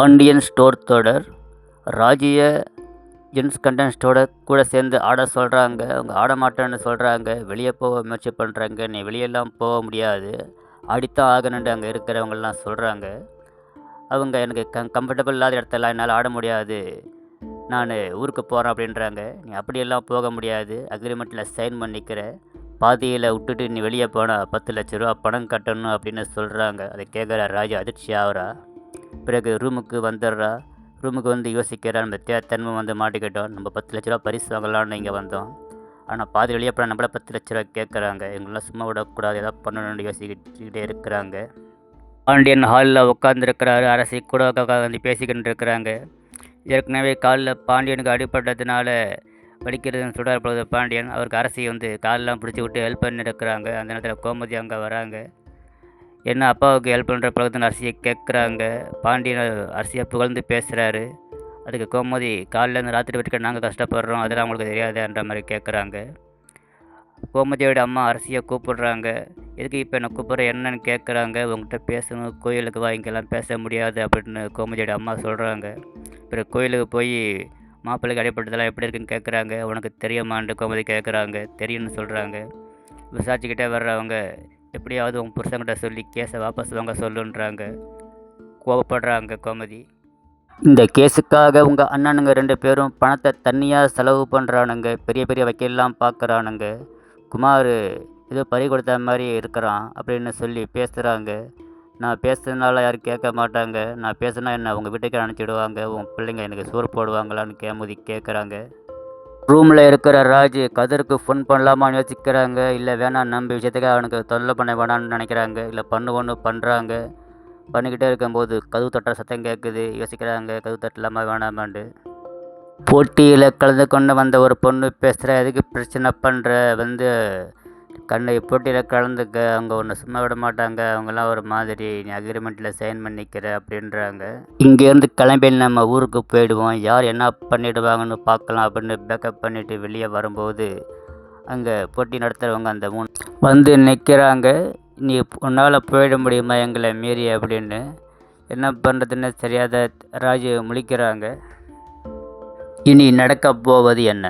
ஆண்டியன் store தொடர். ராஜிய gents கண்டென்ஸ்டோட கூட சேர்ந்து ஆட சொல்கிறாங்க அவங்க ஆட மாட்டேன்னு சொல்கிறாங்க வெளியே போக முயற்சி பண்ணுறாங்க நீ வெளியெல்லாம் போக முடியாது. ஆடித்தான் ஆகணுன்ட்டு அங்கே இருக்கிறவங்கெல்லாம் சொல்கிறாங்க அவங்க எனக்கு கம் கம்ஃபர்டபுள் இல்லாத இடத்துல என்னால் ஆட முடியாது. நான் ஊருக்கு போகிறேன் அப்படின்றாங்க. நீ அப்படியெல்லாம் போக முடியாது. அக்ரிமெண்ட்டில் சைன் பண்ணிக்கிற. பாதியில் விட்டுட்டு நீ வெளியே போனால் பத்து லட்ச ரூபா பணம் கட்டணும் அப்படின்னு சொல்கிறாங்க அதை கேட்குற ராஜா அதிர்ச்சி ஆகிறா பிறகு ரூமுக்கு வந்துடுறா. ரூமுக்கு வந்து யோசிக்கிறா நம்ம தேத்தன்மை வந்து மாட்டிக்கிட்டோம். நம்ம பத்து லட்ச ரூபா பரிசு வாங்கலாம்னு இங்கே வந்தோம். ஆனால் பாதி வழியாக அப்புறம் நம்மள பத்து லட்ச ரூபா கேட்குறாங்க எங்களாம் சும்மா விடக்கூடாது ஏதாவது பண்ணணும்னு யோசிக்கிட்டே இருக்கிறாங்க. பாண்டியன் ஹாலில் உட்காந்துருக்கிறாரு அரசி கூட உட்காந்து பேசிக்கிட்டு இருக்கிறாங்க. ஏற்கனவே காலில் பாண்டியனுக்கு அடிபட்டதுனால வலிக்கிறதுன்னு சொல்கிறார் பொழுது பாண்டியன். அவருக்கு அரசி வந்து காலெலாம் பிடிச்சி விட்டு ஹெல்ப் பண்ணி இருக்கிறாங்க அந்த நேரத்தில் கோமதி அங்கே வராங்க. என்ன அப்பாவுக்கு ஹெல்ப் பண்ணுற பிறகு அரசியை கேட்குறாங்க பாண்டியன் அரிசியை புகழ்ந்து பேசுகிறாரு அதுக்கு கோமதி காலையிலேருந்து ராத்திரி வரைக்கும் நாங்கள் கஷ்டப்படுறோம். அதெல்லாம் உங்களுக்கு தெரியாதுன்ற மாதிரி கேட்குறாங்க கோமதியோட அம்மா அரசியை கூப்பிடுறாங்க. எதுக்கு இப்போ என்னை கூப்பிட்ற? என்னன்னு கேட்குறாங்க உங்கள்கிட்ட பேசணும். கோயிலுக்கு வா இங்கெல்லாம் பேச முடியாது அப்படின்னு கோமதியோட அம்மா சொல்கிறாங்க பிறகு கோயிலுக்கு போய் மாப்பிள்ளைக்கு அடிப்பட்டதெல்லாம் எப்படி இருக்குன்னு கேட்குறாங்க உனக்கு தெரியுமான்னு கோமதி கேட்குறாங்க தெரியும்னு சொல்கிறாங்க விசாரிச்சுக்கிட்டே வர்றவங்க எப்படியாவது உங்கள் புருஷங்கிட்ட சொல்லி கேஸை வாபஸ் வாங்க சொல்லுன்றாங்க. கோவப்படுறாங்க கோமதி. இந்த கேஸுக்காக உங்கள் அண்ணனுங்க ரெண்டு பேரும் பணத்தை தனியாக செலவு பண்ணுறானுங்க பெரிய பெரிய வக்கீல்லாம் பார்க்குறானுங்க குமார் ஏதோ பறி கொடுத்த மாதிரி இருக்கிறான் அப்படின்னு சொல்லி பேசுகிறாங்க நான் பேசுறதுனால யாரும் கேட்க மாட்டாங்க. நான் பேசுனா என்ன உங்கள் வீட்டுக்கே அனுப்பிச்சிடுவாங்க. உன் பிள்ளைங்க எனக்கு சோறு போடுவாங்களான்னு கேமுதி கேட்குறாங்க ரூமில் இருக்கிற ராஜ் கதிருக்கு ஃபோன் பண்ணலாமான்னு யோசிக்கிறாங்க. இல்லை வேணாம் நம்பி விஷயத்துக்கு அவனுக்கு தொல்லை பண்ண வேணாம்னு நினைக்கிறாங்க. இல்லை பண்ணு ஒன்று பண்ணுறாங்க பண்ணிக்கிட்டே இருக்கும்போது கதவு தட்டுற சத்தம் கேட்குது யோசிக்கிறாங்க கதவு தட்டலாமா வேணாமான்ட்டு. போட்டியில் கலந்து கொண்டு வந்த ஒரு பொண்ணு பேசுகிற எதுக்கு பிரச்சனை பண்ணுற வந்து கண்ணை போட்டியில் கலந்துக்க அவங்க ஒன்று சும்மா விட மாட்டாங்க அவங்கெல்லாம் ஒரு மாதிரி நீ அக்ரிமெண்ட்டில் சைன் பண்ணிக்கிற அப்படின்றாங்க. இங்கேருந்து கிளம்பி நம்ம ஊருக்கு போயிடுவோம். யார் என்ன பண்ணிடுவாங்கன்னு பார்க்கலாம் அப்படின்னு பேக்கப் பண்ணிவிட்டு வெளியே வரும்போது அங்கே போட்டி நடத்துகிறவங்க அந்த மூணு வந்து நிற்கிறாங்க நீ உன்னால் போயிட முடியுமா எங்களை மீறி அப்படின்னு. என்ன பண்ணுறதுன்னு தெரியாத ராஜு முழிக்கிறாங்க. இனி நடக்க போவது என்ன?